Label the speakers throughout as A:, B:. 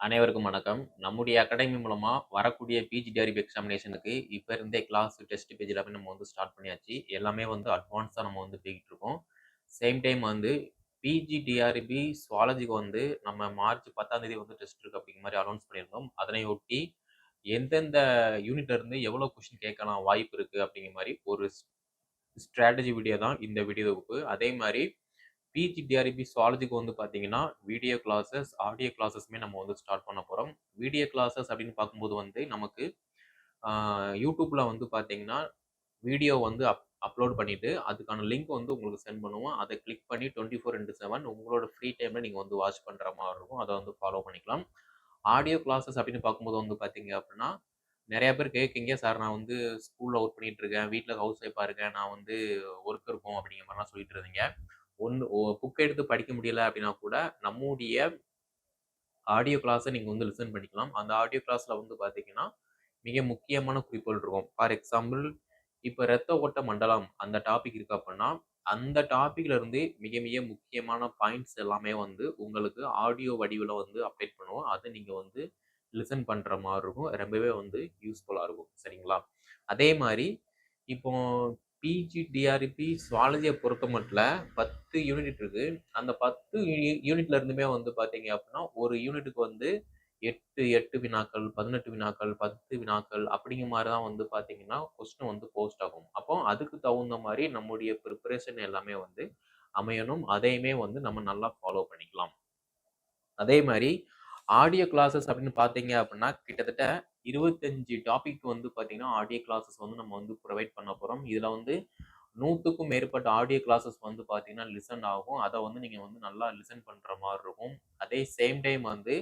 A: அனைவருக்கும் வணக்கம். நம்முடைய அகாடமி மூலமாக வரக்கூடிய பிஜி டிஆர்பி எக்ஸாமினேஷனுக்கு இப்போ இருந்தே கிளாஸ், டெஸ்ட் பேஜ் எல்லாமே நம்ம வந்து ஸ்டார்ட் பண்ணியாச்சு. எல்லாமே வந்து அட்வான்ஸாக நம்ம வந்து போய்கிட்டு இருக்கோம். சேம் டைம் வந்து பிஜி டிஆர்பி சுவாலஜிக்கு வந்து நம்ம மார்ச் 10ஆம் தேதி வந்து டெஸ்ட் இருக்கு அப்படிங்கிற மாதிரி அனௌன்ஸ் பண்ணியிருந்தோம். அதனை ஒட்டி எந்தெந்த யூனிட்ல இருந்து எவ்வளோ கொஷின் கேட்கலாம் வாய்ப்பு இருக்குது அப்படிங்கிற மாதிரி ஒரு ஸ்ட்ராட்டஜி வீடியோ தான் இந்த வீடியோ தொகுப்பு. அதே மாதிரி பிஜிடிஆர்பி சுவாலஜிக்கு வந்து பார்த்தீங்கன்னா, வீடியோ கிளாஸஸ், ஆடியோ கிளாஸஸ்மே நம்ம வந்து ஸ்டார்ட் பண்ண போகிறோம் வீடியோ கிளாஸஸ் அப்படின்னு பார்க்கும்போது வந்து நமக்கு யூடியூப்பில் வந்து பார்த்தீங்கன்னா, வீடியோ வந்து அப் அப்லோட் பண்ணிவிட்டு அதுக்கான லிங்க் வந்து உங்களுக்கு சென்ட் பண்ணுவோம். அதை கிளிக் பண்ணி 24/7 உங்களோட ஃப்ரீ டைமில் நீங்கள் வந்து வாட்ச் பண்ணுற மாதிரி இருக்கும். அதை வந்து ஃபாலோ பண்ணிக்கலாம். ஆடியோ கிளாஸஸ் அப்படின்னு பார்க்கும்போது வந்து பார்த்தீங்க அப்படின்னா, நிறையா பேர் கேட்குங்க "சார் நான் வந்து ஸ்கூலில் ஒர்க் பண்ணிட்டு இருக்கேன். ஹவுஸ் ஒய்ஃபாக இருக்கேன். நான் வந்து ஒர்க் இருக்கும்." அப்படிங்கிற மாதிரிலாம் சொல்லிட்டு இருந்தீங்க. ஒன்று ஒ புக் எடுத்து படிக்க முடியல அப்படின்னா கூட, நம்முடைய ஆடியோ கிளாஸை நீங்கள் வந்து லிசன் பண்ணிக்கலாம். அந்த ஆடியோ கிளாஸில் வந்து பார்த்தீங்கன்னா, மிக முக்கியமான குறிப்புகள் இருக்கும். ஃபார் எக்ஸாம்பிள் இப்போ இரத்த ஓட்ட மண்டலம் அந்த டாபிக் இருக்கு அப்படின்னா, அந்த டாபிக்ல இருந்து மிக மிக முக்கியமான பாயிண்ட்ஸ் எல்லாமே வந்து உங்களுக்கு ஆடியோ வடிவில் வந்து அப்டேட் பண்ணுவோம். அதை நீங்கள் வந்து லிசன் பண்ணுற மாதிரி இருக்கும். ரொம்பவே வந்து யூஸ்ஃபுல்லாக இருக்கும். சரிங்களா? அதே மாதிரி இப்போ பிஜி டிஆர்பி சுவாலஜிய பொறுத்தமட்ல 10 யூனிட் இருக்கு. அந்த பத்து யூனிட்ல இருந்துமே வந்து பார்த்தீங்க அப்படின்னா, ஒரு யூனிட்டுக்கு வந்து 8, 8 வினாக்கள், 18 வினாக்கள், 10 வினாக்கள் அப்படிங்கிற மாதிரி தான் வந்து பார்த்தீங்கன்னா, கொஸ்டின் வந்து போஸ்ட் ஆகும். அப்போ அதுக்கு தகுந்த மாதிரி நம்முடைய ப்ரிப்பரேஷன் எல்லாமே வந்து அமையணும். அதையுமே வந்து நம்ம நல்லா ஃபாலோ பண்ணிக்கலாம். அதே மாதிரி ஆடியோ கிளாஸஸ் அப்படின்னு பார்த்தீங்க அப்படின்னா, கிட்டத்தட்ட 25 டாபிக் வந்து பார்த்தீங்கன்னா, ஆடியோ கிளாஸஸ் வந்து நம்ம வந்து ப்ரொவைட் பண்ண போகிறோம் இதில் வந்து 100க்கும் மேற்பட்ட ஆடியோ கிளாஸஸ் வந்து பார்த்தீங்கன்னா, லிசன் ஆகும். அதை வந்து நீங்கள் வந்து நல்லா லிசன் பண்ணுற மாதிரி இருக்கும். அதே சேம் டைம் வந்து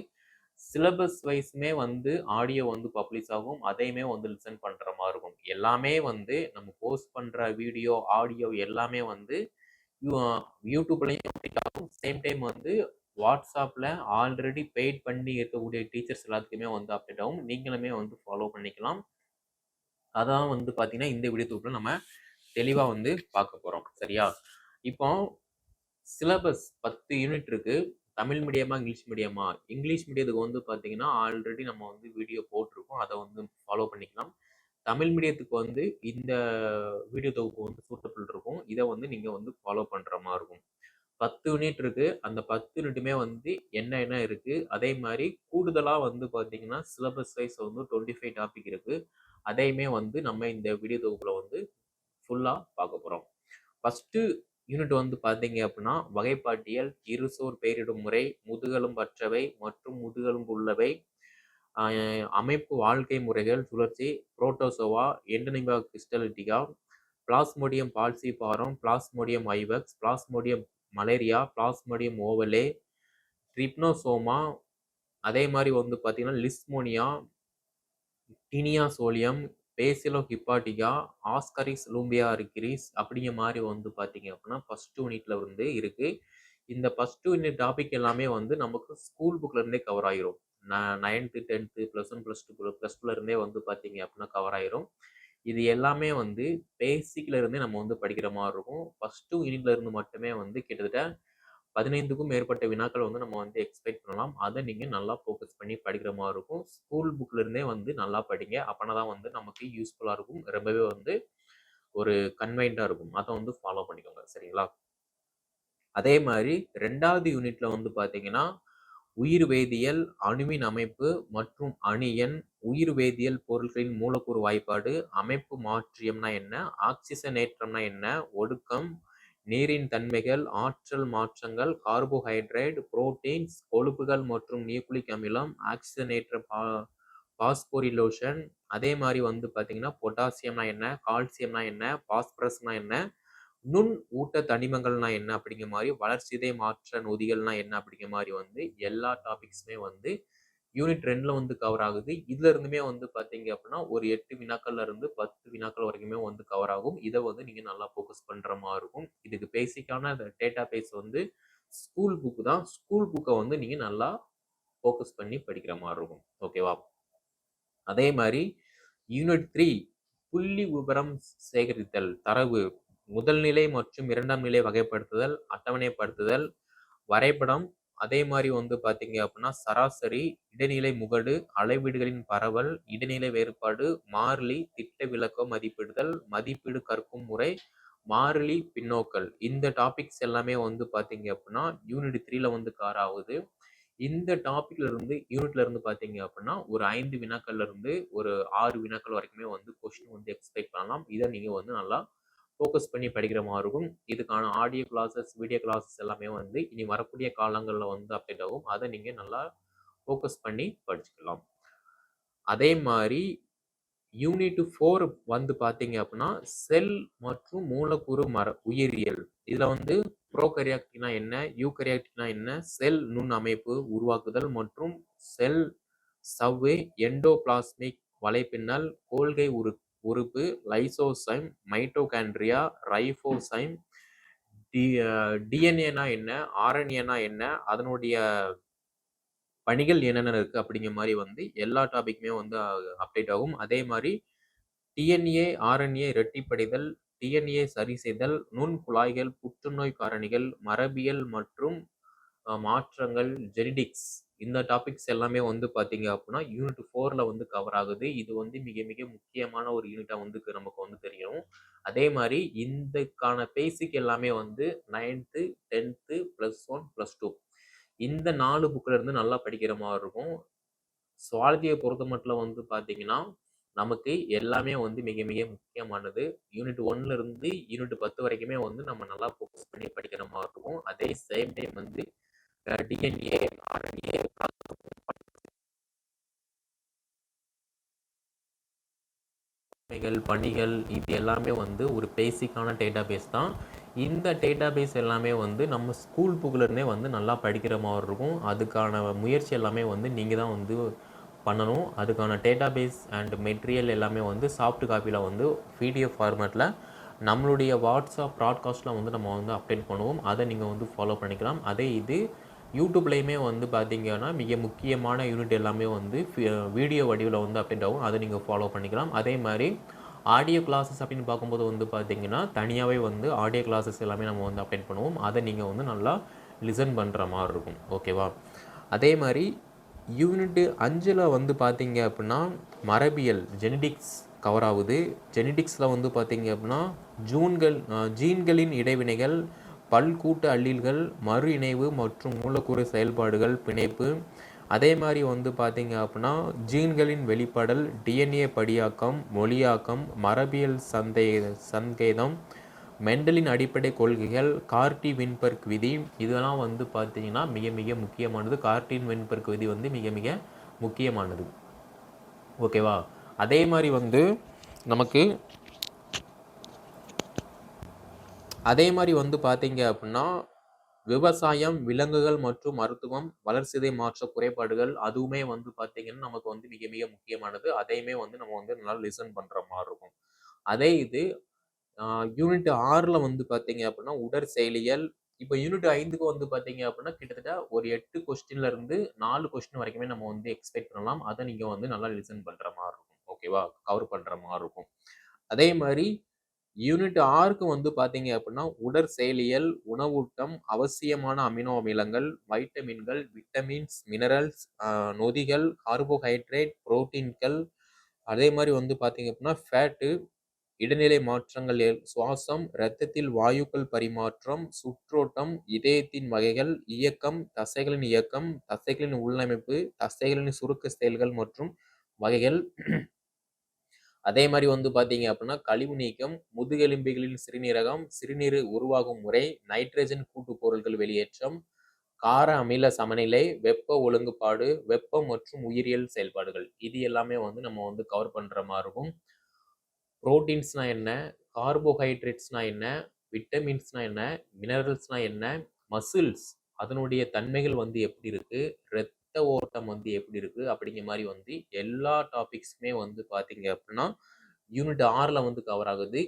A: சிலபஸ் வைஸுமே வந்து ஆடியோ வந்து பப்ளிஷ் ஆகும். அதையுமே வந்து லிசன் பண்ணுற மாதிரி இருக்கும். எல்லாமே வந்து நம்ம போஸ்ட் பண்ணுற வீடியோ, ஆடியோ எல்லாமே வந்து யூ அப்டேட் ஆகும். சேம் டைம் வந்து வாட்ஸ்அப்பில் ஆல்ரெடி பெய்ட் பண்ணி இருக்கக்கூடிய டீச்சர்ஸ் எல்லாத்துக்குமே வந்து அப்டேட் ஆகும். நீங்களுமே வந்து ஃபாலோ பண்ணிக்கலாம். அதான் வந்து பார்த்தீங்கன்னா, இந்த வீடியோ தொகுப்பில் நம்ம தெளிவாக வந்து பார்க்க போகிறோம் சரியா? இப்போ சிலபஸ் 10 யூனிட் இருக்குது தமிழ் மீடியமா, இங்கிலீஷ் மீடியமா? இங்கிலீஷ் மீடியத்துக்கு வந்து பார்த்தீங்கன்னா, ஆல்ரெடி நம்ம வந்து வீடியோ போட்டிருக்கோம் அதை வந்து ஃபாலோ பண்ணிக்கலாம். தமிழ் மீடியத்துக்கு வந்து இந்த வீடியோ தொகுப்பு வந்து சூட்டபிள் இருக்கும். இதை வந்து நீங்கள் வந்து ஃபாலோ பண்ணுற மாதிரி இருக்கும். 10 யூனிட் இருக்கு. அந்த 10 யூனிட்டுமே வந்து என்ன என்ன இருக்கு? அதே மாதிரி கூடுதலாக வந்து பார்த்தீங்கன்னா, சிலபஸ் வைஸ் வந்து 25 டாபிக் இருக்கு. அதையுமே வந்து நம்ம இந்த வீடியோ தொகுப்பில் வந்து ஃபுல்லாக பார்க்க போகிறோம் ஃபஸ்ட்டு யூனிட் வந்து பார்த்தீங்க அப்படின்னா, வகைப்பாட்டியல், இருசோர் பெயரிடும் முறை, முதுகலும் பற்றவை மற்றும் முதுகலும் உள்ளவை அமைப்பு வாழ்க்கை முறைகள் சுழற்சி, protozoa, entamoeba histolytica, plasmodium falciparum, plasmodium vivax, plasmodium malariae, plasmodium ovale, trypanosoma, அதே மாதிரி வந்து பார்த்திங்கன்னா லிஸ்மோனியா, டினியா சோலியம், பேசிலோ ஹிப்பாட்டிகா, ஆஸ்கரிஸ் லூம்பியா லூம்பியாரிகிரிஸ் அப்படிங்கிற மாதிரி வந்து பார்த்தீங்க அப்படின்னா, ஃபர்ஸ்ட் யூனிட்ல வந்து இருக்குது இந்த ஃபர்ஸ்ட் யூனிட் டாபிக் எல்லாமே வந்து நமக்கு ஸ்கூல் புக்லேருந்தே கவர் ஆயிரும். ந 9த், 10த், பிளஸ் 1, பிளஸ் 2, பிளஸ் 2ல இருந்தே வந்து பார்த்தீங்க அப்படின்னா கவர் ஆயிரும். இது எல்லாமே வந்து பேசிக்ல இருந்தே நம்ம வந்து படிக்கிற மாதிரி இருக்கும். ஃபஸ்ட்டு யூனிட்ல இருந்து மட்டுமே வந்து கிட்டத்தட்ட 15க்கும் மேற்பட்ட வினாக்கள் வந்து நம்ம வந்து எக்ஸ்பெக்ட் பண்ணலாம். அதை நீங்கள் நல்லா ஃபோக்கஸ் பண்ணி படிக்கிற மாதிரி இருக்கும். ஸ்கூல் புக்லேருந்தே வந்து நல்லா படிங்க. அப்போனா தான் வந்து நமக்கு யூஸ்ஃபுல்லாக இருக்கும். ரொம்பவே வந்து ஒரு கன்வைண்டாக இருக்கும். அதை வந்து ஃபாலோ பண்ணிக்கோங்க. சரிங்களா? அதே மாதிரி ரெண்டாவது யூனிட்ல வந்து பார்த்தீங்கன்னா, உயிர் வேதியியல், அணுவின் அமைப்பு மற்றும் அணு எண், உயிர் வேதியியல் பொருட்களின் மூலக்கூறு வாய்ப்பாடு, அமைப்பு மாற்றியம்னா என்ன? ஆக்சிசனேற்றம்னா என்ன? ஒடுக்கம், நீரின் தன்மைகள், ஆற்றல் மாற்றங்கள், கார்போஹைட்ரேட், புரோட்டீன்ஸ், கொழுப்புகள் மற்றும் நியூக்ளிக் அமிலம், ஆக்சிஜனேற்ற பா பாஸ்போரிலோஷன் அதே மாதிரி வந்து பார்த்தீங்கன்னா, பொட்டாசியம்னா என்ன? கால்சியம்னா என்ன? பாஸ்பரஸ்னா என்ன? நுண் ஊட்ட தனிமங்கள்னா என்ன? அப்படிங்கிற மாதிரி வளர்ச்சிதை மாற்ற நொதிகள்னா என்ன? அப்படிங்கிற மாதிரி வந்து எல்லா டாபிக்ஸுமே வந்து யூனிட் ரெண்டில் வந்து கவர் ஆகுது. இதுல இருந்துமே வந்து பார்த்தீங்க அப்படின்னா, ஒரு எட்டு வினாக்கள்ல இருந்து 10 வினாக்கள் வரைக்குமே வந்து கவர் ஆகும். இதை வந்து நீங்க நல்லா ஃபோக்கஸ் பண்ற மாதிரி இருக்கும். இதுக்கு பேசிக்கான டேட்டா பேஸ் வந்து ஸ்கூல் புக் தான். ஸ்கூல் புக்கை வந்து நீங்க நல்லா ஃபோக்கஸ் பண்ணி படிக்கிற மாதிரி இருக்கும். ஓகேவா? அதே மாதிரி யூனிட் த்ரீ புள்ளி விவரம் சேகரித்தல், தரவு, முதல் நிலை மற்றும் இரண்டாம் நிலை வகைப்படுத்துதல், அட்டவணைப்படுத்துதல், வரைபடம், அதே மாதிரி வந்து பார்த்தீங்க அப்படின்னா சராசரி, இடைநிலை முகடு, அளவீடுகளின் பரவல், இடைநிலை வேறுபாடு, மாறிலி, திட்ட விளக்கம் மதிப்பிடுதல், மதிப்பீடு கற்கும் முறை, மாறிலி பின்னோக்கல். இந்த டாபிக்ஸ் எல்லாமே வந்து பார்த்தீங்க அப்படின்னா யூனிட் த்ரீல வந்து கார் ஆகுது இந்த டாபிக்ல இருந்து யூனிட்ல இருந்து பார்த்தீங்க அப்படின்னா ஒரு ஐந்து வினாக்கள்ல இருந்து ஒரு ஆறு வினாக்கள் வரைக்குமே வந்து கொஸ்டின் வந்து எக்ஸ்பெக்ட் பண்ணலாம். இதை நீங்க வந்து நல்லா ஃபோக்கஸ் பண்ணி படிக்கிற மாதிரி இருக்கும். இதுக்கான ஆடியோ கிளாஸஸ், வீடியோ கிளாஸஸ் எல்லாமே வந்து இனி வரக்கூடிய காலங்களில் வந்து அப்டேட் ஆகும். அதை நீங்கள் நல்லா ஃபோக்கஸ் பண்ணி படிச்சுக்கலாம். அதே மாதிரி யூனிட் ஃபோர் வந்து பார்த்தீங்க அப்படின்னா செல் மற்றும் மூலக்கூறு மர உயிரியல். இதில் வந்து ப்ரோகரியாக்டினா என்ன? யூகரியாக்டினா என்ன? செல் நுண் அமைப்பு உருவாக்குதல் மற்றும் செல் சவ்வு, எண்டோபிளாஸ்மிக் வலைப்பின்னல், கோல்கை உரு உறுப்பு, லைசோசைம், மைட்டோகாண்ட்ரியா, ரைஃபோசைம் டி டிஎன்ஏனா என்ன? ஆர்என்ஏனா என்ன? அதனுடைய பணிகள் என்னென்ன இருக்குது அப்படிங்கிற மாதிரி வந்து எல்லா டாபிக்குமே வந்து அப்டேட் ஆகும். அதே மாதிரி டிஎன்ஏ, ஆர்என்ஏ இரட்டிப்படைதல், டிஎன்ஏ சரி செய்தல், நுண் குழாய்கள், புற்றுநோய் காரணிகள், மரபியல் மற்றும் மாற்றங்கள், ஜெனடிக்ஸ் இந்த டாபிக்ஸ் எல்லாமே வந்து பார்த்தீங்க அப்படின்னா யூனிட் ஃபோரில் வந்து கவர் ஆகுது. இது வந்து மிக மிக முக்கியமான ஒரு யூனிட்டாக வந்து நமக்கு வந்து தெரியும். அதே மாதிரி இந்தக்கான பேசிக் எல்லாமே வந்து 9த், 10த், +1, +2 இந்த நாலு புக்கில் இருந்து நல்லா படிக்கிற மாதிரி இருக்கும். சுவாலஜியை பொறுத்த மட்டும் வந்து பார்த்தீங்கன்னா, நமக்கு எல்லாமே வந்து மிக மிக முக்கியமானது. யூனிட் 1ல இருந்து யூனிட் 10 வரைக்குமே வந்து நம்ம நல்லா ஃபோக்கஸ் பண்ணி படிக்கிற மாதிரி இருக்கும். அதே சேம் டைம் வந்து டிஎன்ஏ, ஆர்என்ஏ பணிகள் இது எல்லாமே வந்து ஒரு பேசிக்கான டேட்டாபேஸ் தான். இந்த டேட்டாபேஸ் எல்லாமே வந்து நம்ம ஸ்கூல் புக்கிலருந்தே வந்து நல்லா படிக்கிற மாதிரி இருக்கும். அதுக்கான முயற்சி எல்லாமே வந்து நீங்கள் தான் வந்து பண்ணணும். அதுக்கான டேட்டாபேஸ் அண்ட் மெட்டீரியல் எல்லாமே வந்து சாஃப்ட் காப்பியில் வந்து பிடிஎஃப் ஃபார்மேட்டில் நம்மளுடைய வாட்ஸ்அப் ப்ராட்காஸ்ட்டில் வந்து நம்ம வந்து அப்டேட் பண்ணுவோம். அதை நீங்கள் வந்து ஃபாலோ பண்ணிக்கலாம். அதே இது யூடியூப்லேயுமே வந்து பார்த்தீங்கன்னா, மிக முக்கியமான யூனிட் எல்லாமே வந்து வீடியோ வடிவில் வந்து அப்டேட் ஆகும். அதை நீங்கள் ஃபாலோ பண்ணிக்கலாம். அதே மாதிரி ஆடியோ கிளாஸஸ் அப்படின்னு பார்க்கும்போது வந்து பார்த்திங்கன்னா தனியாகவே வந்து ஆடியோ கிளாஸஸ் எல்லாமே நம்ம வந்து அப்டேட் பண்ணுவோம். அதை நீங்கள் வந்து நல்லா லிசன் பண்ணுற மாதிரி இருக்கும். ஓகேவா? அதே மாதிரி யூனிட்டு அஞ்சில் வந்து பார்த்திங்க அப்படின்னா மரபியல் ஜெனடிக்ஸ் கவர் ஆகுது ஜெனடிக்ஸில் வந்து பார்த்திங்க அப்படின்னா ஜூன்கள் ஜீன்களின் இடைவினைகள், பல்கூட்டு அல்லீல்கள், மறு இணைவு மற்றும் மூலக்கூறு செயல்பாடுகள், பிணைப்பு. அதே மாதிரி வந்து பார்த்தீங்க அப்படின்னா ஜீன்களின் வெளிப்படல், டிஎன்ஏ படியாக்கம், மொழியாக்கம், மரபியல் சந்தே சங்கேதம், மெண்டலின் அடிப்படை கொள்கைகள், கார்டி வின்பர்க் விதி இதெல்லாம் வந்து பார்த்தீங்கன்னா, மிக மிக முக்கியமானது. கார்டின் வின்பர்க் விதி வந்து மிக மிக முக்கியமானது. ஓகேவா? அதே மாதிரி வந்து நமக்கு அதே மாதிரி வந்து பார்த்தீங்க அப்படின்னா விவசாயம், விலங்குகள் மற்றும் மருத்துவம், வளர்சிதை மாற்ற குறைபாடுகள் அதுவுமே வந்து பார்த்தீங்கன்னா, நமக்கு வந்து மிக மிக முக்கியமானது. அதையுமே வந்து நம்ம வந்து நல்லா லிசன் பண்ணுற மாதிரி இருக்கும். அதே இது யூனிட் ஆறில் வந்து பார்த்தீங்க அப்படின்னா உடற்செயலியல் இப்போ யூனிட் ஐந்துக்கு வந்து பார்த்தீங்க அப்படின்னா கிட்டத்தட்ட ஒரு எட்டு கொஸ்டின்ல இருந்து நாலு கொஸ்டின் வரைக்குமே நம்ம வந்து எக்ஸ்பெக்ட் பண்ணலாம். அதை நீங்கள் வந்து நல்லா லிசன் பண்ணுற மாதிரி இருக்கும். ஓகேவா? கவர் பண்ணுற மாதிரி இருக்கும். அதே மாதிரி யூனிட் ஆறுக்கு வந்து பார்த்தீங்க அப்டின்னா, உடற்செயலியல், உணவூட்டம், அவசியமான அமினோ அமிலங்கள், வைட்டமின்கள், விட்டமின்ஸ், மினரல்ஸ், நொதிகள், கார்போஹைட்ரேட், புரோட்டீன்கள் அதே மாதிரி வந்து பார்த்தீங்க அப்படின்னா ஃபேட்டு, இடைநிலை மாற்றங்கள் எ சுவாசம், இரத்தத்தில் வாயுக்கள் பரிமாற்றம், சுற்றோட்டம், இதயத்தின் வகைகள், இயக்கம், தசைகளின் இயக்கம், தசைகளின் உள்ளமைப்பு, தசைகளின் சுருக்க செயல்கள் மற்றும் வகைகள். அதே மாதிரி வந்து பார்த்தீங்க அப்படின்னா கழிவு நீக்கம், முதுகெலும்பிகளின் சிறுநீரகம், சிறுநீர் உருவாகும் முறை, நைட்ரஜன் கூட்டு பொருட்கள் வெளியேற்றம், கார அமில சமநிலை, வெப்ப ஒழுங்குபாடு, வெப்பம் மற்றும் உயிரியல் செயல்பாடுகள். இது எல்லாமே வந்து நம்ம வந்து கவர் பண்ணுற மாதிரி இருக்கும். புரோட்டீன்ஸ்னால் என்ன? கார்போஹைட்ரேட்ஸ்னா என்ன? விட்டமின்ஸ்னா என்ன? மினரல்ஸ்னா என்ன? மசில்ஸ் அதனுடைய தன்மைகள் வந்து எப்படி இருக்கு? இரத்த ஓட்டம் வந்து எப்படி இருக்கு? அப்படிங்கிற மாதிரி வந்து எல்லா டாபிக்ஸுமே வந்து பார்த்தீங்க அப்படின்னா யூனிட் ஆறில் வந்து கவர் ஆகுது.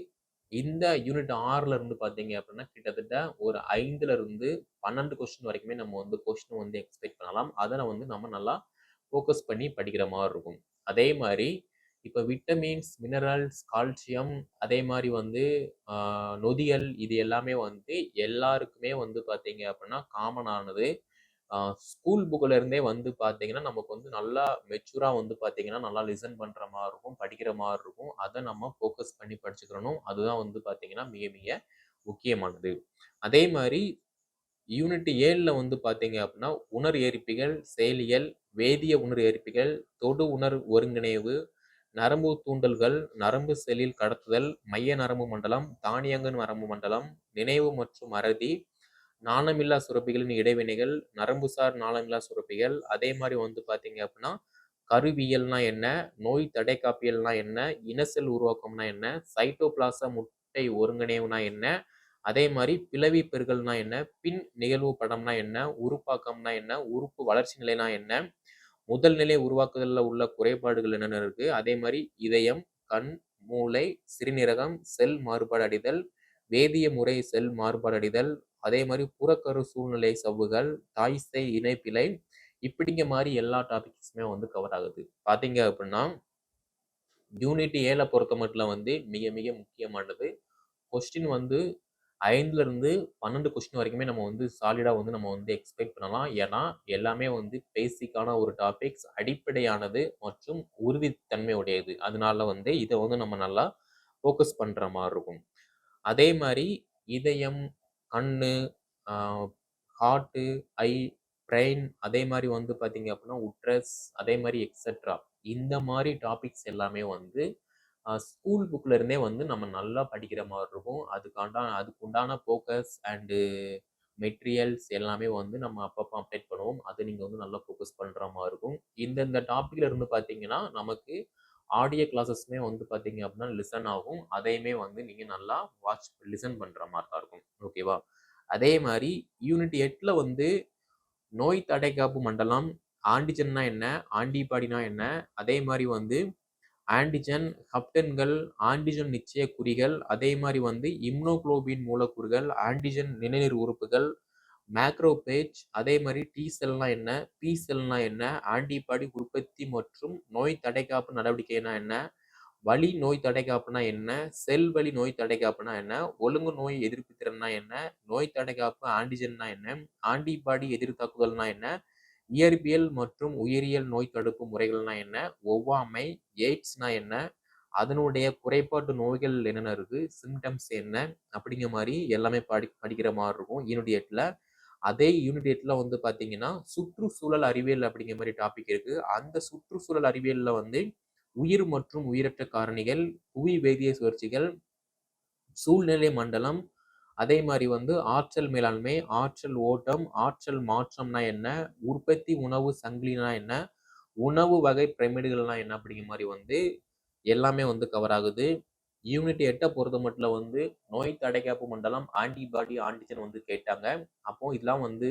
A: இந்த யூனிட் 6ல இருந்து பார்த்தீங்க அப்படின்னா கிட்டத்தட்ட ஒரு ஐந்துல இருந்து 12 கொஸ்டின் வரைக்குமே நம்ம வந்து கொஸ்டின் வந்து எக்ஸ்பெக்ட் பண்ணலாம். அதை வந்து நம்ம நல்லா ஃபோக்கஸ் பண்ணி படிக்கிற மாதிரி இருக்கும். அதே மாதிரி இப்போ விட்டமின்ஸ், மினரல்ஸ், கால்சியம் அதே மாதிரி வந்து நொதியல் நொதிகள் இது எல்லாமே வந்து எல்லாருக்குமே வந்து பார்த்தீங்க அப்படின்னா காமனானது ஸ்கூல் புக்கில் இருந்தே வந்து பார்த்தீங்கன்னா, நமக்கு வந்து நல்லா மெச்சூராக வந்து பார்த்தீங்கன்னா, நல்லா லிசன் பண்ணுற மாதிரி இருக்கும். படிக்கிற மாதிரி இருக்கும். அதை நம்ம ஃபோக்கஸ் பண்ணி படிச்சுக்கிறணும். அதுதான் வந்து பார்த்தீங்கன்னா, மிக மிக முக்கியமானது. அதே மாதிரி யூனிட் ஏழில் வந்து பார்த்தீங்க அப்படின்னா உணர் ஏற்பிகள், செயலியல், வேதிய உணர் ஏற்பிகள், தொடு உணர் ஒருங்கிணைவு, நரம்பு தூண்டல்கள், நரம்பு செல்லில் கடத்துதல், மைய நரம்பு மண்டலம், தானியங்கு நரம்பு மண்டலம், நினைவு மற்றும் மறதி, நாணமில்லா சுரப்பிகளின் இடைவினைகள், நரம்புசார் நாணமில்லா சுரப்பிகள், அதே மாதிரி வந்து பார்த்தீங்க அப்படின்னா கருவியல்னா என்ன? நோய் தடை காப்பியல்னா என்ன? இனசெல் உருவாக்கம்னா என்ன? சைட்டோபிளாசா முட்டை ஒருங்கிணைவுனா என்ன? அதே மாதிரி பிளவி பெருகல்னா என்ன? பின் நிகழ்வு படம்னா என்ன? உருப்பாக்கம்னா என்ன? உறுப்பு வளர்ச்சி நிலைனா என்ன? முதல் நிலை உருவாக்குதலில் உள்ள குறைபாடுகள் என்னென்ன இருக்கு? அதே மாதிரி இதயம், கண், மூளை, சிறுநீரகம், செல் மாறுபாடு அடைதல், வேதிய முறை செல் மாறுபாடு அடைதல், அதே மாதிரி புறக்கரு சூழ்நிலை சவ்வுகள், தாய் இணைப்பிலை இப்படிங்க மாதிரி எல்லா டாபிக்ஸுமே வந்து கவர் ஆகுது. பார்த்தீங்க அப்படின்னா யூனிட் 7 பொறுத்தமட்டுல வந்து மிக மிக முக்கியமானது. கொஸ்டின் வந்து 5லருந்து 12 கொஸ்டின் வரைக்குமே நம்ம வந்து சாலிடா வந்து நம்ம வந்து எக்ஸ்பெக்ட் பண்ணலாம். ஏன்னா, எல்லாமே வந்து பேசிக்கான ஒரு டாபிக்ஸ், அடிப்படையானது மற்றும் உறுதித்தன்மை உடையது. அதனால வந்து இதை வந்து நம்ம நல்லா ஃபோக்கஸ் பண்ற மாதிரி இருக்கும். அதே மாதிரி இதயம், கண் ஹார்ட்டு, ஐ, பிரெயின் அதே மாதிரி வந்து பார்த்தீங்க அப்படின்னா உட்ரஸ் அதே மாதிரி எக்ஸெட்ரா. இந்த மாதிரி டாபிக்ஸ் எல்லாமே வந்து ஸ்கூல் புக்கில் இருந்தே வந்து நம்ம நல்லா படிக்கிற மாதிரி இருக்கும். அதுக்காண்டா அதுக்குண்டான ஃபோக்கஸ் அண்டு மெட்டீரியல்ஸ் எல்லாமே வந்து நம்ம அப்பப்போ அப்டேட் பண்ணுவோம். அது நீங்கள் வந்து நல்லா ஃபோக்கஸ் பண்ணுற மாதிரி இருக்கும். இந்தந்த டாப்பிக்கில் இருந்து பார்த்தீங்கன்னா, நமக்கு ஆடியோ கிளாஸஸ்மே வந்து பார்த்தீங்க அப்படின்னா லிசன் ஆகும். அதையுமே வந்து நீங்கள் நல்லா வாட்ச் லிசன் பண்ணுற மாதிரி தான் இருக்கும். ஓகேவா? அதே மாதிரி யூனிட் எட்டில் வந்து நோய் தடை காப்பு மண்டலம், ஆண்டிஜன்னா என்ன? ஆண்டிபாடினா என்ன? அதே மாதிரி வந்து ஆன்டிஜன், ஹப்டன்கள், ஆன்டிஜன் நிச்சய குறிகள், அதே மாதிரி வந்து இம்னோக்ளோபின் மூலக்கூறுகள், ஆன்டிஜன் நினைநீர் உறுப்புகள், மேக்ரோ பேஜ் அதே மாதிரி டி செல்னா என்ன? பி செல்னா என்ன? ஆன்டிபாடி உற்பத்தி மற்றும் நோய் தடைக்காப்பு நடவடிக்கைனா என்ன? வலி நோய் தடைக்காப்புனா என்ன? செல் வழி நோய் தடைக்காப்புனா என்ன? ஒழுங்கு நோய் எதிர்ப்பு திறன்னா என்ன? நோய் தடைக்காப்பு ஆன்டிஜன்னா என்ன? ஆன்டிபாடி எதிர் தாக்குதல்னா என்ன? இயற்பியல் மற்றும் உயிரியல் நோய் தடுப்பு முறைகள்னா என்ன? ஒவ்வாமை, எய்ட்ஸ்னா என்ன? அதனுடைய குறைபாட்டு நோய்கள் என்னென்ன இருக்குது சிம்டம்ஸ் என்ன? அப்படிங்கிற மாதிரி எல்லாமே படி படிக்கிற மாதிரி இருக்கும் யூனிட் எட்டில் அதே யூனிடேட்ல வந்து பார்த்தீங்கன்னா, சுற்றுச்சூழல் அறிவியல் அப்படிங்கிற மாதிரி டாபிக் இருக்கு. அந்த சுற்றுச்சூழல் அறிவியல்ல வந்து உயிர் மற்றும் உயிரற்ற காரணிகள், புவி வேதிய சுழற்சிகள், சூழ்நிலை மண்டலம், அதே மாதிரி வந்து ஆற்றல் மேலாண்மை, ஆற்றல் ஓட்டம், ஆற்றல் மாற்றம்னா என்ன? உற்பத்தி உணவு சங்கிலினா என்ன? உணவு வகை பிரமிடுகள்னா என்ன? அப்படிங்கிற மாதிரி வந்து எல்லாமே வந்து கவர் ஆகுது. யூனிட் 8 பொறுத்தமட்டுல வந்து நோய் தடைக்காப்பு மண்டலம், ஆன்டிபாடி, ஆன்டிஜன் வந்து கேட்டாங்க. அப்போ இதெல்லாம் வந்து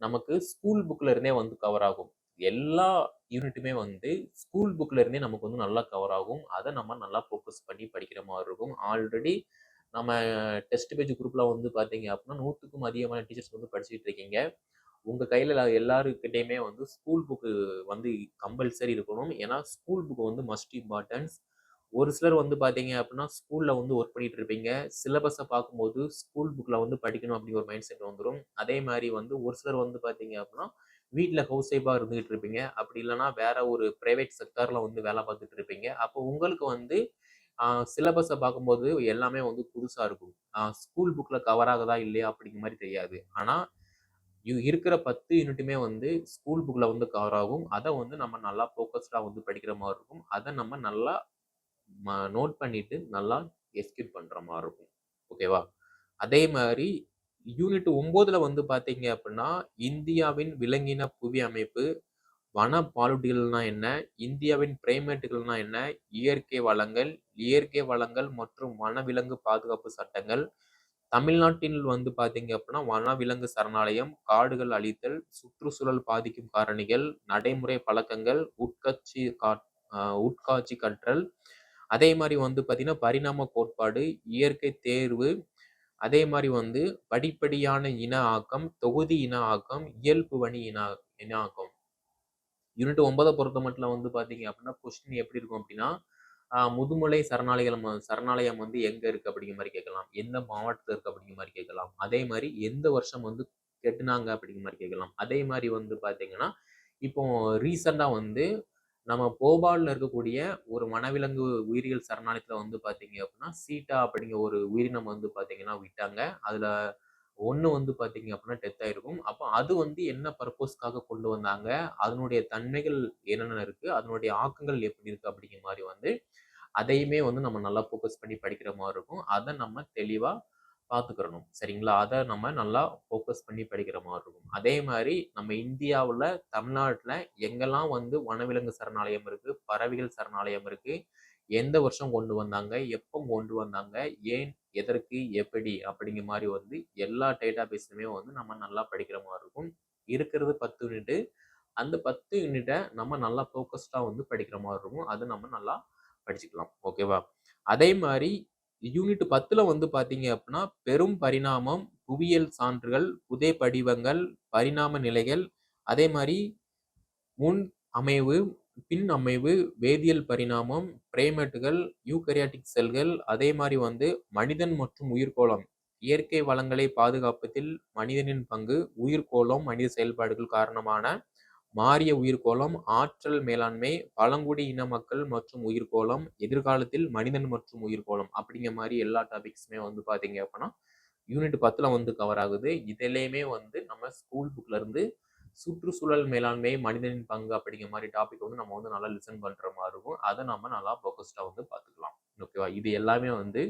A: நமக்கு ஸ்கூல் புக்கில் இருந்தே வந்து கவர் ஆகும். எல்லா யூனிட்டுமே வந்து ஸ்கூல் புக்கில் இருந்தே நமக்கு வந்து நல்லா கவர் ஆகும். அதை நம்ம நல்லா ஃபோக்கஸ் பண்ணி படிக்கிற மாதிரி இருக்கும். ஆல்ரெடி நம்ம டெஸ்ட் பேஜ் குரூப்பில் வந்து பார்த்தீங்க அப்படின்னா நூற்றுக்கும் அதிகமான டீச்சர்ஸ் வந்து படிச்சுட்டு இருக்கீங்க. உங்கள் கையில் எல்லாருக்கிட்டையுமே வந்து ஸ்கூல் புக்கு வந்து கம்பல்சரி இருக்கணும். ஏன்னா, ஸ்கூல் புக் வந்து மஸ்ட் இம்பார்ட்டன்ஸ். ஒரு சிலர் வந்து பார்த்தீங்க அப்படின்னா ஸ்கூலில் வந்து ஒர்க் பண்ணிட்டு இருப்பீங்க. சிலபஸை பார்க்கும்போது ஸ்கூல் புக்கில் வந்து படிக்கணும் அப்படிங்கிற ஒரு மைண்ட் செட் வந்துடும் அதே மாதிரி வந்து ஒரு சிலர் வந்து பார்த்தீங்க அப்படின்னா வீட்டில் ஹவுஸ் ஒய்ஃபாக இருந்துகிட்டு இருப்பீங்க. அப்படி இல்லைனா வேற ஒரு ப்ரைவேட் செக்டார்ல வந்து வேலை பார்த்துட்டு இருப்பீங்க. அப்போ உங்களுக்கு வந்து சிலபஸை பார்க்கும்போது எல்லாமே வந்து புதுசாக இருக்கும். ஸ்கூல் புக்கில் கவர் ஆகுதா இல்லையா அப்படிங்கிற மாதிரி தெரியாது. ஆனால் இருக்கிற 10 யூனிட்டுமே வந்து ஸ்கூல் புக்கில் வந்து கவர் ஆகும். அதை வந்து நம்ம நல்லா ஃபோக்கஸ்டாக வந்து படிக்கிற மாதிரி இருக்கும். அதை நம்ம நல்லா நோட் பண்ணிட்டு நல்லா எக்ஸிக்யூட் பண்ற மாதிரி இருக்கும். ஓகேவா? அதே மாதிரி யூனிட் 9ல வந்து பார்த்தீங்க அப்படின்னா இந்தியாவின் விலங்கின புவி அமைப்பு, வன பாலூட்டிகள்னா என்ன? இந்தியாவின் பிரைமேட்டுகள்னா என்ன? இயற்கை வளங்கள், இயற்கை வளங்கள் மற்றும் வனவிலங்கு பாதுகாப்பு சட்டங்கள், தமிழ்நாட்டில் வந்து பார்த்தீங்க அப்படின்னா வனவிலங்கு சரணாலயம், காடுகள் அழித்தல், சுற்றுச்சூழல் பாதிக்கும் காரணிகள், நடைமுறை பழக்கங்கள், உட்கட்சி காட் உட்காட்சி கற்றல், அதே மாதிரி வந்து பார்த்திங்கன்னா பரிணாம கோட்பாடு, இயற்கை தேர்வு, அதே மாதிரி வந்து படிப்படியான இன ஆக்கம், தொகுதி இன ஆக்கம், இயல்பு வணி இன இன ஆக்கம். யூனிட் 9 பொறுத்தமட்டுல வந்து பார்த்தீங்க அப்படின்னா கொஸ்டின் எப்படி இருக்கும் அப்படின்னா முதுமலை சரணாலயம் சரணாலயம் வந்து எங்கே இருக்குது அப்படிங்கிற மாதிரி கேட்கலாம். எந்த மாவட்டத்தில் இருக்குது அப்படிங்கிற மாதிரி கேட்கலாம். அதே மாதிரி எந்த வருஷம் வந்து கெட்டினாங்க அப்படிங்கிற மாதிரி கேட்கலாம் அதே மாதிரி வந்து பார்த்தீங்கன்னா இப்போ ரீசெண்டாக வந்து நம்ம போபாலில் இருக்கக்கூடிய ஒரு வனவிலங்கு உயிரியல் சரணாலயத்தில் வந்து பார்த்தீங்க அப்படின்னா சீட்டா அப்படிங்கிற ஒரு உயிரினம் வந்து பார்த்தீங்கன்னா விட்டாங்க. அதில் ஒன்று வந்து பார்த்தீங்க அப்படின்னா டெத் ஆகிருக்கும் அப்போ அது வந்து என்ன பர்பஸ்க்காக கொண்டு வந்தாங்க? அதனுடைய தன்மைகள் என்னென்ன இருக்குது அதனுடைய ஆக்கங்கள் எப்படி இருக்கு அப்படிங்கிற மாதிரி வந்து அதையுமே வந்து நம்ம நல்லா ஃபோக்கஸ் பண்ணி படிக்கிற மாதிரி இருக்கும். அதை நம்ம தெளிவாக பார்த்துக்கிறணும் சரிங்களா? அதை நம்ம நல்லா ஃபோக்கஸ் பண்ணி படிக்கிற மாதிரி இருக்கும். அதே மாதிரி நம்ம இந்தியாவில் தமிழ்நாட்டில் எங்கெல்லாம் வந்து வனவிலங்கு சரணாலயம் இருக்குது பறவைகள் சரணாலயம் இருக்குது எந்த வருஷம் கொண்டு வந்தாங்க எப்போ கொண்டு வந்தாங்க ஏன் எதற்கு எப்படி அப்படிங்கிற மாதிரி வந்து எல்லா டேட்டா பேஸ்லையுமே வந்து நம்ம நல்லா படிக்கிற மாதிரி இருக்கும். இருக்கிறது பத்து யூனிட்டு அந்த பத்து யூனிட்டை நம்ம நல்லா ஃபோக்கஸ்டாக வந்து படிக்கிற மாதிரி இருக்கும். அது நம்ம நல்லா படிச்சுக்கலாம். ஓகேவா அதே மாதிரி யூனிட் பத்தில் வந்து பார்த்தீங்க அப்படின்னா பெரும் பரிணாமம் புவியியல் சான்றுகள் புதை படிவங்கள் பரிணாம நிலைகள் அதே மாதிரி முன் அமைவு பின் அமைவு வேதியியல் பரிணாமம் பிரேமேட்டுகள் யூகரியாட்டிக் செல்கள் அதே மாதிரி வந்து மனிதன் மற்றும் உயிர்கோளம். இயற்கை வளங்களை பாதுகாப்பதில் மனிதனின் பங்கு உயிர்கோளம் மனித செயல்பாடுகள் காரணமான மாறிய உயிர்கோளம் ஆற்றல் மேலாண்மை பழங்குடி இன மக்கள் மற்றும் உயிர்கோளம் எதிர்காலத்தில் மனிதன் மற்றும் உயிர்கோளம் அப்படிங்கிற மாதிரி எல்லா டாபிக்ஸுமே வந்து பார்த்தீங்க அப்படின்னா யூனிட் பத்தில் வந்து கவர் ஆகுது. இதுலேயுமே வந்து நம்ம ஸ்கூல் புக்லேருந்து சுற்றுச்சூழல் மேலாண்மை மனிதனின் பங்கு அப்படிங்கிற மாதிரி டாபிக் வந்து நம்ம வந்து நல்லா லிசன் பண்ணுற மாதிரி இருக்கும். அதை நம்ம நல்லா ஃபோக்கஸ்டாக வந்து பார்த்துக்கலாம் ஓகேவா இது எல்லாமே வந்து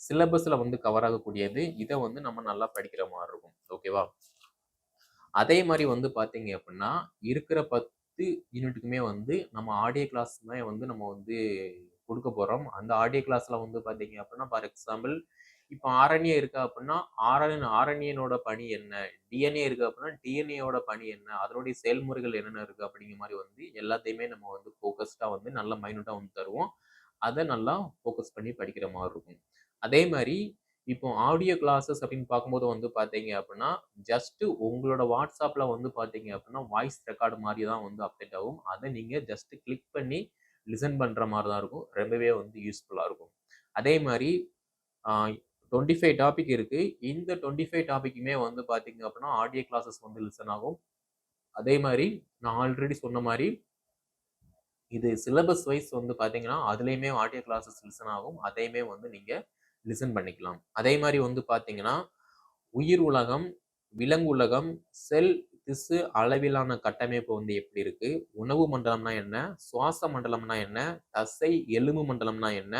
A: சிலபஸில் வந்து கவர் ஆகக்கூடியது. இதை வந்து நம்ம நல்லா படிக்கிற மாதிரி இருக்கும். ஓகேவா அதே மாதிரி வந்து பார்த்தீங்க அப்படின்னா இருக்கிற பத்து யூனிட்டுக்குமே வந்து நம்ம ஆடியோ கிளாஸ்மே வந்து நம்ம வந்து கொடுக்க போகிறோம் அந்த ஆடியோ கிளாஸில் வந்து பார்த்தீங்க அப்படின்னா ஃபார் எக்ஸாம்பிள் இப்போ ஆர்என்ஏ இருக்கா அப்படின்னா ஆரன் ஆரண்யனோட பணி என்ன? டிஎன்ஏ இருக்கு அப்படின்னா டிஎன்ஏயோட பணி என்ன? அதனுடைய செயல்முறைகள் என்னென்ன இருக்குது அப்படிங்கிற மாதிரி வந்து எல்லாத்தையுமே நம்ம வந்து ஃபோக்கஸ்டாக வந்து நல்ல மைனூட்டாக வந்து தருவோம். அதை நல்லா ஃபோக்கஸ் பண்ணி படிக்கிற மாதிரி இருக்கும். அதே மாதிரி இப்போ ஆடியோ கிளாஸஸ் அப்படின்னு பார்க்கும்போது வந்து பார்த்தீங்க அப்படின்னா ஜஸ்ட்டு உங்களோட வாட்ஸ்அப்பில் வந்து பார்த்தீங்க அப்படின்னா வாய்ஸ் ரெக்கார்டு மாதிரி தான் வந்து அப்டேட் ஆகும். அதை நீங்கள் ஜஸ்ட்டு கிளிக் பண்ணி லிசன் பண்ணுற மாதிரி தான் இருக்கும். ரொம்பவே வந்து யூஸ்ஃபுல்லாக இருக்கும். அதே மாதிரி டுவெண்ட்டி ஃபைவ் டாபிக் இருக்குது இந்த டுவெண்ட்டி ஃபைவ் டாப்பிக்குமே வந்து பார்த்தீங்க அப்படின்னா ஆடியோ கிளாஸஸ் வந்து லிசன் ஆகும். அதே மாதிரி நான் ஆல்ரெடி சொன்ன மாதிரி இது சிலபஸ் வைஸ் வந்து பார்த்தீங்கன்னா அதுலேயுமே ஆடியோ கிளாஸஸ் லிசன் ஆகும். அதையுமே வந்து நீங்கள் லிசன் பண்ணிக்கலாம். அதே மாதிரி வந்து பார்த்தீங்கன்னா உயிர் உலகம் விலங்கு உலகம் செல் திசு அளவிலான கட்டமைப்பு வந்து எப்படி இருக்கு? உணவு மண்டலம்னா என்ன? சுவாச மண்டலம்னா என்ன? தசை எலும்பு மண்டலம்னா என்ன?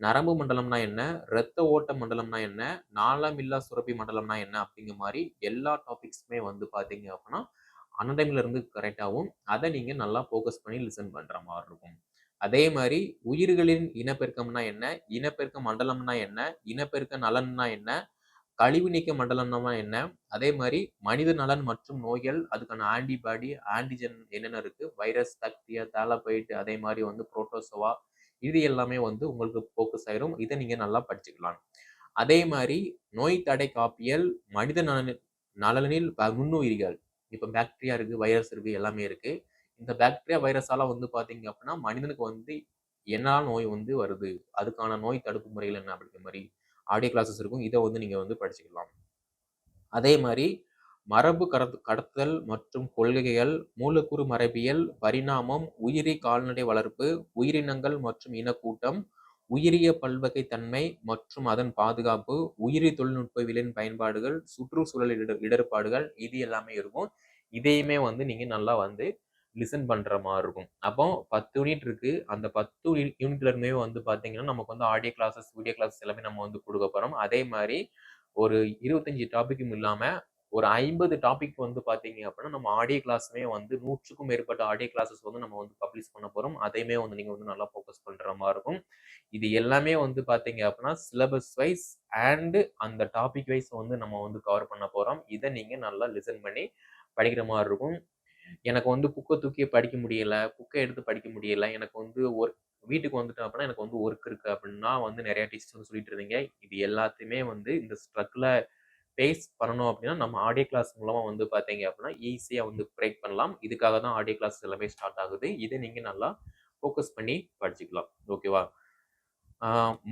A: நரம்பு மண்டலம்னா என்ன? இரத்த ஓட்ட மண்டலம்னா என்ன? நாளமில்லா சுரப்பி மண்டலம்னா என்ன? அப்படிங்கிற மாதிரி எல்லா டாபிக்ஸுமே வந்து பார்த்தீங்க அப்படின்னா அன்னடைமில் இருந்து கரெக்டாகவும் அதை நீங்கள் நல்லா ஃபோக்கஸ் பண்ணி லிசன் பண்ணுற மாதிரி இருக்கும். அதே மாதிரி உயிர்களின் இனப்பெருக்கம்னா என்ன? இனப்பெருக்க மண்டலம்னா என்ன? இனப்பெருக்க நலன்னா என்ன? கழிவு நீக்க மண்டலம்னா என்ன? அதே மாதிரி மனித நலன் மற்றும் நோய்கள் அதுக்கான ஆன்டிபாடி ஆன்டிஜன் என்னென்ன இருக்கு? வைரஸ் தக்தியா தாலபைட் அதே மாதிரி வந்து புரோட்டோசோவா இது எல்லாமே வந்து உங்களுக்கு ஃபோக்கஸ் ஆயிரும். இதை நீங்க நல்லா படிச்சுக்கலாம். அதே மாதிரி நோய் தடை காப்பியல் மனித நலனில் நலனில் நுண்ணுயிரிகள் இப்போ பாக்டீரியா இருக்கு வைரஸ் இருக்கு எல்லாமே இருக்கு. இந்த பாக்டீரியா வைரஸால வந்து பாத்தீங்க அப்படின்னா மனிதனுக்கு வந்து என்ன நோய் வந்து வருது. அதுக்கான நோய் தடுப்பு முறைகள் என்ன அப்படிங்கிற மாதிரி ஆடியோ கிளாஸஸ் இருக்கும். இதை வந்து நீங்க வந்து படிச்சுக்கலாம். அதே மாதிரி மரபு கடத்து கடத்தல் மற்றும் கொள்கைகள் மூலக்கூறு மரபியல் பரிணாமம் உயிரி கால்நடை வளர்ப்பு உயிரினங்கள் மற்றும் இனக்கூட்டம் உயிரிய பல்வகை தன்மை மற்றும் அதன் பாதுகாப்பு உயிரி தொழில்நுட்பவியலின் பயன்பாடுகள் சுற்றுச்சூழல் இட இடர்பாடுகள் இது எல்லாமே இருக்கும். இதையுமே வந்து நீங்கள் நல்லா வந்து லிசன் பண்ணுற மாதிரி இருக்கும். அப்போ பத்து யூனிட் இருக்குது அந்த பத்து யூனிட்லருமே வந்து பார்த்தீங்கன்னா நமக்கு வந்து ஆடியோ கிளாஸஸ் வீடியோ கிளாஸஸ் எல்லாமே நம்ம வந்து கொடுக்க போகிறோம் அதே மாதிரி ஒரு இருபத்தஞ்சு டாபிக்கும் இல்லாமல் ஒரு ஐம்பது டாபிக் வந்து பார்த்தீங்க அப்படின்னா நம்ம ஆடியோ கிளாஸுமே வந்து நூற்றுக்கும் மேற்பட்ட ஆடியோ கிளாஸஸ் வந்து நம்ம வந்து பப்ளிஷ் பண்ண போகிறோம் அதையுமே வந்து நீங்கள் வந்து நல்லா ஃபோக்கஸ் பண்ணுற மாதிரி இருக்கும். இது எல்லாமே வந்து பார்த்தீங்க அப்படின்னா சிலபஸ் வைஸ் அண்டு அந்த டாபிக் வைஸ் வந்து நம்ம வந்து கவர் பண்ண போகிறோம் இதை நீங்கள் நல்லா லிசன் பண்ணி படிக்கிற மாதிரி இருக்கும். எனக்கு வந்து புக்கை தூக்கி படிக்க முடியல புக்கை எடுத்து படிக்க முடியல எனக்கு வந்து ஒர்க் வீட்டுக்கு வந்துட்டேன் அப்படின்னா எனக்கு வந்து ஒர்க் இருக்கு அப்படின்னா வந்து நிறைய டீச்சர்ஸ் வந்து சொல்லிட்டு இருந்தீங்க. இது எல்லாத்தையுமே வந்து இந்த ஸ்ட்ரக்கில் ஃபேஸ் பண்ணணும் அப்படின்னா நம்ம ஆடியோ கிளாஸ் மூலமா வந்து பார்த்தீங்க அப்படின்னா ஈஸியாக வந்து பிரேக் பண்ணலாம். இதுக்காக தான் ஆடியோ கிளாஸ் எல்லாமே ஸ்டார்ட் ஆகுது. இதை நீங்கள் நல்லா ஃபோக்கஸ் பண்ணி படிச்சுக்கலாம். ஓகேவா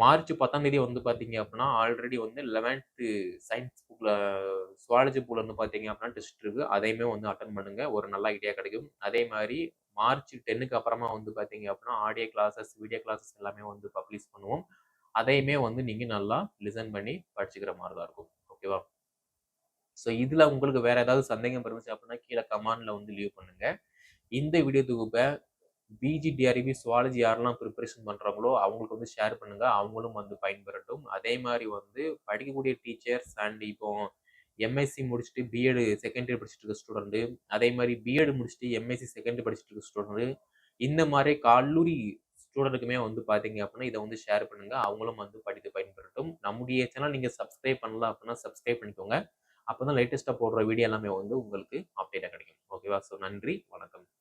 A: மார்ச் 10ஆம் தேதி வந்து பார்த்தீங்க அப்படின்னா ஆல்ரெடி வந்து லெவன்த்து சயின்ஸ் புக்கில் சுவாலஜி புக்கில் வந்து பார்த்தீங்க அப்படின்னா டெஸ்ட் இருக்குது அதையுமே வந்து அட்டன் பண்ணுங்க. ஒரு நல்ல ஐடியா கிடைக்கும். அதே மாதிரி மார்ச் 10க்கு அப்புறமா வந்து பார்த்தீங்க அப்படின்னா ஆடியோ கிளாஸஸ், வீடியோ கிளாஸஸ் எல்லாமே வந்து பப்ளிஷ் பண்ணுவோம். அதையுமே வந்து நீங்கள் நல்லா லிசன் பண்ணி படிச்சுக்கிற மாதிரி தான் இருக்கும். ஓகேவா? ஸோ இதில் உங்களுக்கு வேறு ஏதாவது சந்தேகம் இருந்துச்சு அப்படின்னா கீழே கமானில் வந்து லீவ் பண்ணுங்கள் இந்த வீடியோ தொகுப்பை பிஜி, டிஆர்பி, சுவாலஜி யாரெல்லாம் ப்ரிப்பரேஷன் பண்ணுறாங்களோ அவங்களுக்கு வந்து ஷேர் பண்ணுங்கள் அவங்களும் வந்து பயன்பெறட்டும். அதே மாதிரி வந்து படிக்கக்கூடிய டீச்சர்ஸ் அண்ட் இப்போ எம்எஸ்சி முடிச்சுட்டு பிஎட் செகண்ட் இயர் படிச்சுட்டு இருக்க ஸ்டூடெண்ட்டு அதே மாதிரி பிஎட் முடிச்சுட்டு எம்எஸ்சி செகண்ட் இயர் படிச்சுட்டு இருக்க ஸ்டூடெண்ட்டு இந்த மாதிரி கல்லூரி ஸ்டூடெண்ட்டுக்குமே வந்து பார்த்தீங்க அப்படின்னா இதை வந்து ஷேர் பண்ணுங்கள் அவங்களும் வந்து படித்து பயன்பெறட்டும். நம்முடைய சேனல் நீங்கள் சப்ஸ்கிரைப் பண்ணல அப்படின்னா சப்ஸ்கிரைப் பண்ணிக்கோங்க. அப்பதான் லேட்டஸ்ட்டாக போடுற வீடியோ எல்லாமே வந்து உங்களுக்கு அப்டேட்டாக கிடைக்கும். ஓகேவா? ஸோ நன்றி, வணக்கம்.